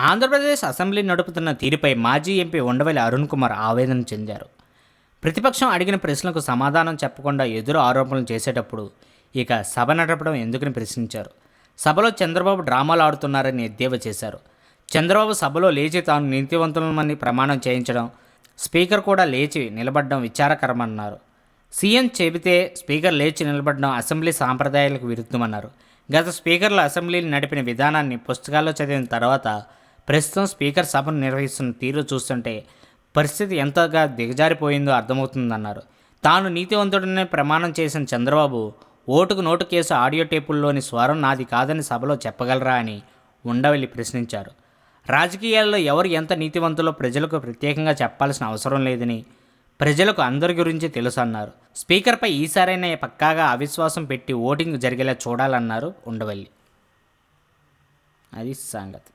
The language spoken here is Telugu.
ఆంధ్రప్రదేశ్ అసెంబ్లీ నడుపుతున్న తీరుపై మాజీ ఎంపీ ఉండవల్లి అరుణ్ కుమార్ ఆవేదన చెందారు. ప్రతిపక్షం అడిగిన ప్రశ్నలకు సమాధానం చెప్పకుండా ఎదురు ఆరోపణలు చేసేటప్పుడు ఇక సభ నడపడం ఎందుకని ప్రశ్నించారు. సభలో చంద్రబాబు డ్రామాలు ఆడుతున్నారని ఎద్దేవా చేశారు. చంద్రబాబు సభలో లేచి తాను నీతివంతులమని ప్రమాణం చేయించడం స్పీకర్ కూడా లేచి నిలబడడం విచారకరమన్నారు. సీఎం చెబితే స్పీకర్ లేచి నిలబడడం అసెంబ్లీ సాంప్రదాయాలకు విరుద్ధమన్నారు. గత స్పీకర్లు అసెంబ్లీని నడిపిన విధానాన్ని పుస్తకాల్లో చదివిన తర్వాత ప్రస్తుతం స్పీకర్ సభను నిర్వహిస్తున్న తీరు చూస్తుంటే పరిస్థితి ఎంతగా దిగజారిపోయిందో అర్థమవుతుందన్నారు. తాను నీతివంతుడనే ప్రమాణం చేసిన చంద్రబాబు ఓటుకు నోటు కేసు ఆడియో టేపుల్లోని స్వరం నాది కాదని సభలో చెప్పగలరా అని ఉండవల్లి ప్రశ్నించారు. రాజకీయాల్లో ఎవరు ఎంత నీతివంతులో ప్రజలకు ప్రత్యేకంగా చెప్పాల్సిన అవసరం లేదని ప్రజలకు అందరి గురించి తెలుసు అన్నారు స్పీకర్పై ఈసారైనా పక్కాగా అవిశ్వాసం పెట్టి ఓటింగ్ జరిగేలా చూడాలన్నారు ఉండవల్లి. అది సంగతి.